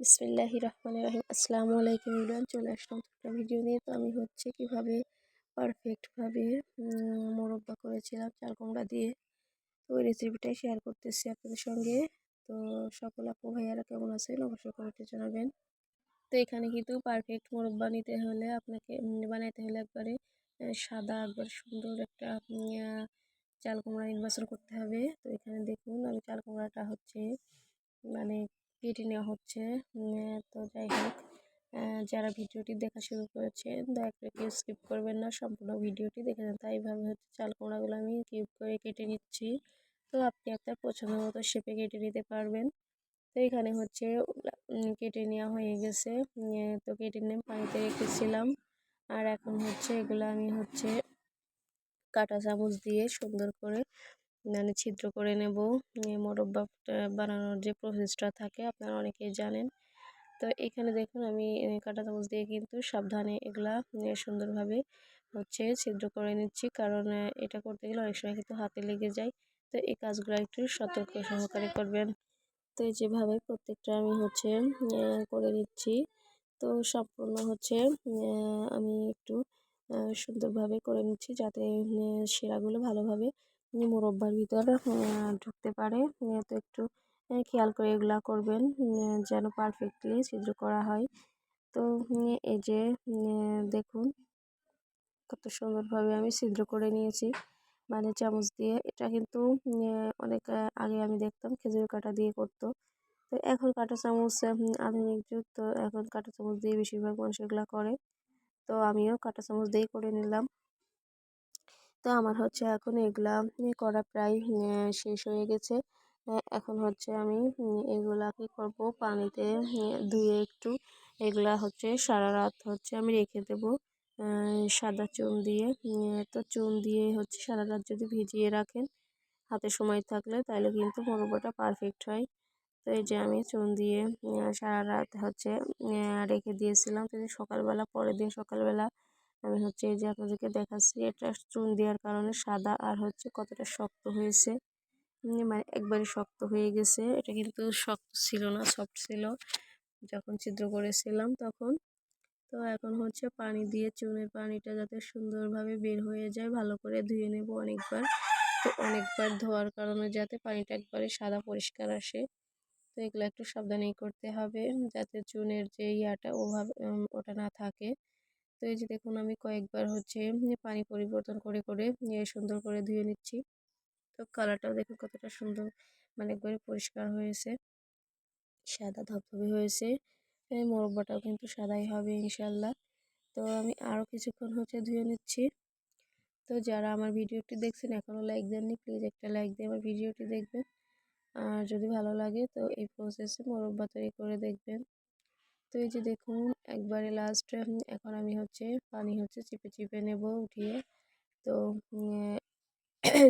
বিসমিল্লাহির রহমানির রহিম। আসসালামু আলাইকুম ইমরান, চলে আসলাম একটা ভিডিও নিয়ে। তো আমি হচ্ছে কীভাবে পারফেক্টভাবে মোরব্বা করেছিলাম, চাল কুমড়া দিয়ে। তো ওই রেসিপিটাই শেয়ার করতেছি আপনাদের সঙ্গে। তো সকল আপু ভাইয়ারা কেমন আছেন? অবশ্যই কমেন্টে জানাবেন। তো এখানে কিন্তু পারফেক্ট মোরব্বা নিতে হলে আপনাকে বানাইতে হলে একবারে সাদা একবার সুন্দর একটা চাল কুমড়া নির্বাচন করতে হবে। তো এখানে দেখুন, আমি চাল কুমড়াটা হচ্ছে মানে কেটে নেওয়া হচ্ছে। তো যাই হোক যারা ভিডিওটি দেখা শুরু করেছেন দয়া করে কেউ স্কিপ করবেন না, সম্পূর্ণ ভিডিওটি দেখে নেন। তাই এইভাবে হচ্ছে চাল কুমড়াগুলো আমি কিউব করে কেটে নিচ্ছি। তো আপনি আপনার পছন্দ মতো শেপে কেটে নিতে পারবেন। তো এখানে হচ্ছে কেটে নেওয়া হয়ে গেছে। তো কেটে নিয়ে পানিতে রেখেছিলাম। আর এখন হচ্ছে এগুলো আমি হচ্ছে কাঁটা চামচ দিয়ে সুন্দর করে মানে ছিদ্র করে নেব। মোরব্বা বানানোর যে প্রসেসটা থাকে, আপনারা অনেকেই জানেন। তো এখানে দেখুন, আমি কাঁটা চামচ দিয়ে কিন্তু সাবধানে এগুলা সুন্দরভাবে হচ্ছে ছিদ্র করে নিচ্ছি। কারণ এটা করতে গেলে অনেক সময় কিন্তু হাতে লেগে যায়। তো এই কাজগুলো একটু সতর্ক সহকারে করবেন। তো এই যেভাবে প্রত্যেকটা আমি হচ্ছে করে নিচ্ছি। তো সম্পূর্ণ হচ্ছে আমি একটু সুন্দরভাবে করে নিচ্ছি যাতে শিরাগুলো ভালোভাবে মুরব্বার ভিতর ঢুকতে পারে। তো একটু খেয়াল করে এগুলা করবেন যেন পারফেক্টলি ছিদ্র করা হয়। তো এই যে দেখুন, কত সুন্দরভাবে আমি ছিদ্র করে নিয়েছি। মানে চামচ দিয়ে, এটা কিন্তু অনেক আগে আমি দেখতাম খেজুর কাটা দিয়ে করতো। তো এখন কাঁটা চামচ আধুনিক যুগ, তো এখন কাঁটা চামচ দিয়ে বেশিরভাগ মানুষ এগুলো করে। তো আমিও কাঁটা চামচ দিয়েই করে নিলাম। তো আমার হচ্ছে এখন এগুলা করা প্রায় শেষ হয়ে গেছে। এখন হচ্ছে আমি এগুলা কি করব পানিতে ধুয়ে একটু। এগুলা হচ্ছে সারা রাত হচ্ছে আমি রেখে দেব সাদা চুন দিয়ে। তো চুন দিয়ে হচ্ছে সারা রাত যদি ভিজিয়ে রাখেন, হাতে সময় থাকলে তাহলে কিন্তু মোরব্বাটা পারফেক্ট হয়। তো এই যে আমি চুন দিয়ে সারা রাত হচ্ছে রেখে দিয়েছিলাম। তো সকালবেলা, পরের দিন সকালবেলা আমি হচ্ছে এই যে আপনাদেরকে দেখাচ্ছি, এটা চুন দেওয়ার কারণে সাদা আর হচ্ছে কতটা শক্ত হয়েছে। মানে একবারে শক্ত হয়ে গেছে। এটা কিন্তু শক্ত ছিল না, সফট ছিল। যখন ছিদ্র করেছিলাম তখন। তো এখন হচ্ছে পানি দিয়ে চুনের পানিটা যাতে সুন্দরভাবে বের হয়ে যায়, ভালো করে ধুয়ে নেব অনেকবার। তো অনেকবার ধোয়ার কারণে যাতে পানিটা একবারে সাদা পরিষ্কার আসে। তো এগুলো একটু সাবধানেই করতে হবে, যাতে চুনের যে ইয়াটা ওভাবে ওটা না থাকে। তো এই যে দেখুন, আমি কয়েকবার হচ্ছে পানি পরিবর্তন করে করে সুন্দর করে ধুয়ে নিচ্ছি। তো কালারটাও দেখুন কতটা সুন্দর মানে একবারে পরিষ্কার হয়েছে। সাদা ধপধপে হয়েছে। মোরব্বাটাও কিন্তু সাদাই হবে ইনশাল্লাহ তো আমি আরও কিছুক্ষণ হচ্ছে ধুয়ে নিচ্ছি। তো যারা আমার ভিডিওটি দেখছেন এখনও লাইক দেননি, প্লিজ একটা লাইক দিয়ে আমার ভিডিওটি দেখবেন। আর যদি ভালো লাগে তো এই প্রসেসে মোরব্বা তৈরি করে দেখবেন। তো এই যে দেখুন, একবারে লাস্ট এখন আমি হচ্ছে পানি হচ্ছে চিপে চিপে নেব উঠিয়ে। তো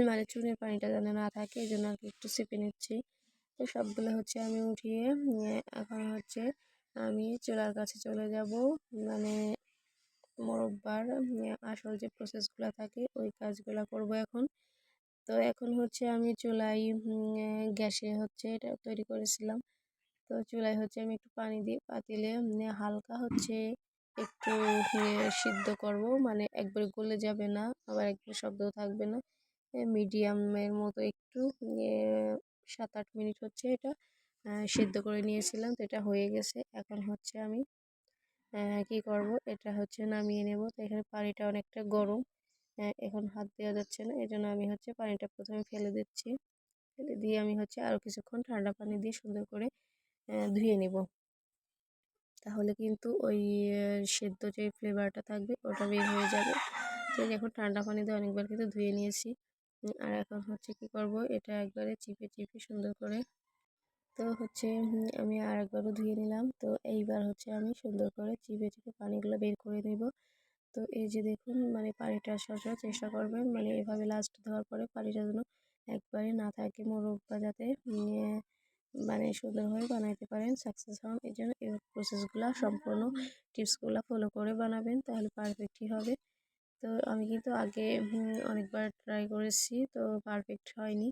মানে চুনের পানিটা যেন না থাকে, এই জন্য আর কি একটু চেপে নিচ্ছি। তো সবগুলো হচ্ছে আমি উঠিয়ে এখন হচ্ছে আমি চুলার কাছে চলে যাব। মানে মোরব্বার আসল যে প্রসেসগুলো থাকে, ওই কাজগুলো করব এখন। তো এখন হচ্ছে আমি চুলাই গ্যাসে হচ্ছে এটা তৈরি করেছিলাম। তো চুলায় হচ্ছে আমি একটু পানি দিয়ে পাতিলে হালকা হচ্ছে একটু সিদ্ধ করব। মানে একবারে গলে যাবে না, আবার একবারে শব্দও থাকবে না। মিডিয়ামের মতো একটু সাত আট মিনিট হচ্ছে এটা সিদ্ধ করে নিয়েছিলাম। তো এটা হয়ে গেছে। এখন হচ্ছে আমি কি করব? এটা হচ্ছে নামিয়ে নেব। তো এখানে পানিটা অনেকটা গরম। এখন হাত দেওয়া যাচ্ছে না। এই জন্য আমি হচ্ছে পানিটা প্রথমে ফেলে দিচ্ছি। ফেলে দিয়ে আমি হচ্ছে আরও কিছুক্ষণ ঠান্ডা পানি দিয়ে সুন্দর করে ধুয়ে নেব। তাহলে কিন্তু ওই সেদ্ধ যে ফ্লেভারটা থাকবে, ওটা বের হয়ে যাবে। তো এখন ঠান্ডা পানি দিয়ে অনেকবার কিন্তু ধুয়ে নিয়েছি। আর এখন হচ্ছে কি করব, এটা একবারে চিপে চিপে সুন্দর করে। তো হচ্ছে আমি আর একবারও ধুয়ে নিলাম। তো এইবার হচ্ছে আমি সুন্দর করে চিপে চিপে পানিগুলো বের করে নেব। তো এই যে দেখুন মানে পানিটা সবসময় চেষ্টা করবেন মানে এভাবে লাস্ট দেওয়ার পরে পানিটা যেন একবারে না থাকে মোরব্বা যাতে মানে সুন্দরভাবে বানাইতে পারেন সাকসেস হন এই জন্য এই প্রসেসগুলো সম্পূর্ণ টিপসগুলো ফলো করে বানাবেন তাহলে পারফেক্টই হবে। তো আমি কিন্তু আগে অনেকবার ট্রাই করেছি, তো পারফেক্ট হয়নি।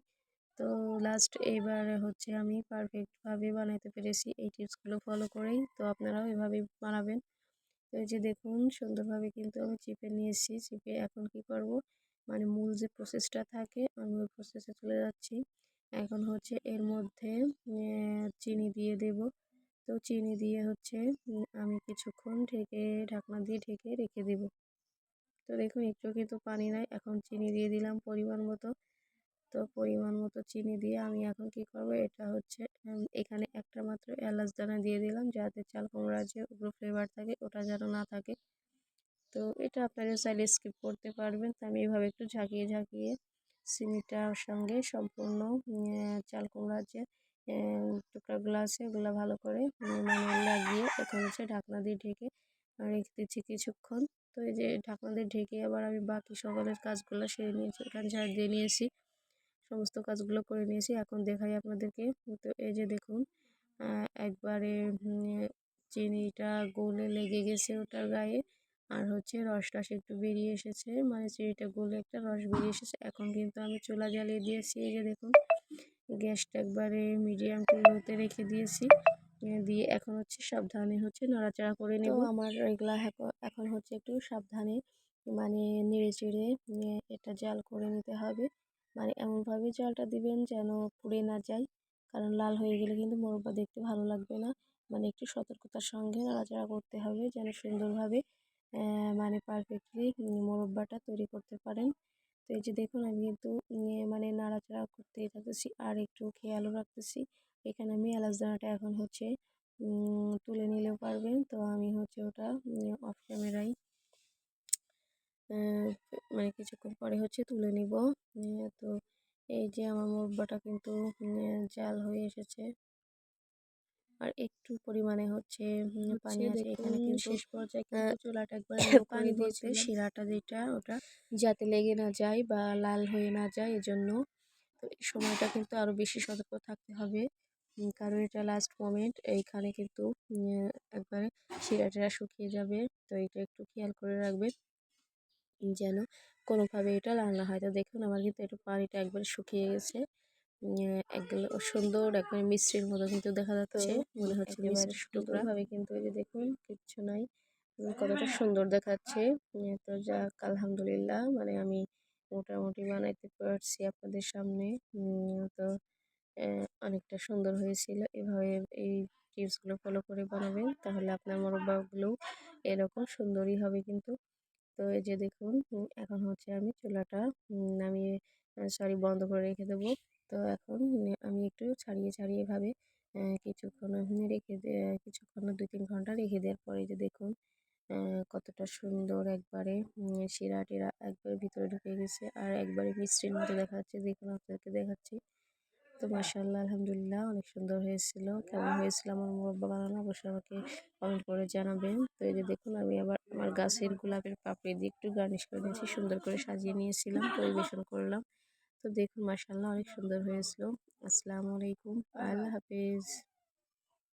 তো লাস্ট এইবার হচ্ছে আমি পারফেক্টভাবে বানাতে পেরেছি, এই টিপসগুলো ফলো করেই। তো আপনারাও এভাবেই বানাবেন। তো এই যে দেখুন সুন্দরভাবে কিন্তু আমি চিপে নিয়েছি, চিপে এখন কি করব? মানে মূল যে প্রসেসটা থাকে, আমি ওই প্রসেসে চলে যাচ্ছি। এখন হচ্ছে এর মধ্যে চিনি দিয়ে দেব। তো চিনি দিয়ে হচ্ছে আমি কিছুক্ষণ ঢেকে, ঢাকনা দিয়ে ঢেকে রেখে দেব। তো দেখুন, একটু কিন্তু পানি নাই, এখন চিনি দিয়ে দিলাম পরিমাণ মতো। তো পরিমাণ মতো চিনি দিয়ে আমি এখন কি করব, এটা হচ্ছে এখানে একটা মাত্র এলাচ দানা দিয়ে দিলাম, যাতে চাল কুমড়া যে উপরে ফ্লেভার থাকে, ওটা যেন না থাকে। তো এটা আপনারা চাইলে স্কিপ করতে পারবেন। তো আমি এভাবে একটু ঝাঁকিয়ে ঝাঁকিয়ে চিনিটার সঙ্গে সম্পূর্ণ চাল কুমড়ার যে টুকরাগুলো আছে ওগুলো ভালো করে মানে লাগিয়ে এখন হচ্ছে ঢাকনা দিয়ে ঢেকে রেখে দিচ্ছি কিছুক্ষণ। তো এই যে ঢাকনা দিয়ে ঢেকে আবার আমি বাকি সকালের কাজগুলো সেরে নিয়েছি, এখানে ঝাড় দিয়ে নিয়েছি। সমস্ত কাজগুলো করে নিয়েছি। এখন দেখাই আপনাদেরকে। তো এই যে দেখুন একবারে চিনিটা গলে লেগে গেছে ওটার গায়ে। আর হচ্ছে রস টস একটু বেরিয়ে এসেছে। মানে চিনিটা গলে একটা রস বেরিয়ে এসেছে। এখন কিন্তু আমি চুলা জ্বালিয়ে দিয়েছি। এই যে দেখুন গ্যাসটা একবারে মিডিয়াম টুলোতে রেখে দিয়েছি। দিয়ে এখন হচ্ছে সাবধানে হচ্ছে নাড়াচাড়া করে নেব। আমার এগুলা এখন হচ্ছে একটু সাবধানে মানে নেড়ে চেড়ে এটা জাল করে নিতে হবে। মানে এমনভাবে জলটা দিবেন যেন পুড়ে না যায়। কারণ লাল হয়ে গেলে কিন্তু মোরব্বা দেখতে ভালো লাগবে না। মানে একটু সতর্কতার সঙ্গে নাড়াচাড়া করতে হবে যেন সুন্দরভাবে মানে পারফেক্টলি মোরব্বাটা তৈরি করতে পারেন। তো এই যে দেখুন, আমি কিন্তু মানে নাড়াচাড়া করতেই থাকতেছি আর একটু খেয়ালও রাখতেছি। এখানে আমি এলাচ দানাটা এখন হচ্ছে তুলে নিলেও পারবেন। তো আমি হচ্ছে ওটা অফ ক্যামেরায় মানে কিছুক্ষণ পরে হচ্ছে তুলে নিব। তো এই যে আমার মুরব্বাটা কিন্তু জাল হয়ে এসেছে। আর একটু পরিমাণে হচ্ছে পানি আছে এখানে কিন্তু শেষ পর্যায়ে কিন্তু চুলাটা একবার পানি দিয়েছে শিরাটা যেটা ওটা যাতে লেগে না যায় বা লাল হয়ে না যায় এজন্য। তো এই সময়টা কিন্তু আরও বেশি সতর্ক থাকতে হবে কারণ এটা লাস্ট মোমেন্ট এইখানে কিন্তু একবারে শিরাটা শুকিয়ে যাবে। তো এটা একটু খেয়াল করে রাখবে যেন কোনোভাবে এটা রান্না হয়। তো দেখুন আমার কিন্তু একটু পানিটা একবারে শুকিয়ে গেছে। সুন্দর একবারে মিষ্টির মতো কিন্তু দেখা যাচ্ছে। মনে হচ্ছে ভাবে কিন্তু এই যে দেখুন কিচ্ছু নাই। কতটা সুন্দর দেখাচ্ছে। তো যাক আলহামদুলিল্লাহ। মানে আমি মোটামুটি বানাইতে পারছি আপনাদের সামনে। তো অনেকটা সুন্দর হয়েছিল। এভাবে এই টিপসগুলো ফলো করে বানাবেন তাহলে আপনার মোরব্বাগুলো এরকম সুন্দরই হবে কিন্তু। তো এই যে দেখুন এখন হচ্ছে আমি চুলাটা নামিয়ে সরি বন্ধ করে রেখে দেবো। তো এখন আমি একটু ছাড়িয়ে ছাড়িয়ে ভাবে কিছুক্ষণ রেখে কিছুক্ষণ দু তিন ঘণ্টা রেখে দেওয়ার পরে যে দেখুন কতটা সুন্দর একবারে শিরা টিরা একবারে ভিতরে ঢুকে গেছে আর একবারে মিষ্টির মতো দেখা যাচ্ছে দেখুন, আপনাদেরকে দেখাচ্ছি। তো মাসাল্লাহ আলহামদুলিল্লাহ, অনেক সুন্দর হয়েছিল। কেমন হয়েছিল আমার মুরব্বা বানানো অবশ্যই আমাকে কমেন্ট করে জানাবেন। তো এই যে দেখুন, আমি আবার আমার গাছের গোলাপের পাপড়ি দিয়ে একটু গার্নিশ করে নিয়েছি, সুন্দর করে সাজিয়ে নিয়েছিলাম, পরিবেশন করলাম। তো দেখুন মাসাল্লাহ অনেক সুন্দর হয়েছিল। আসসালামু আলাইকুম আল্লাহ হাফিজ।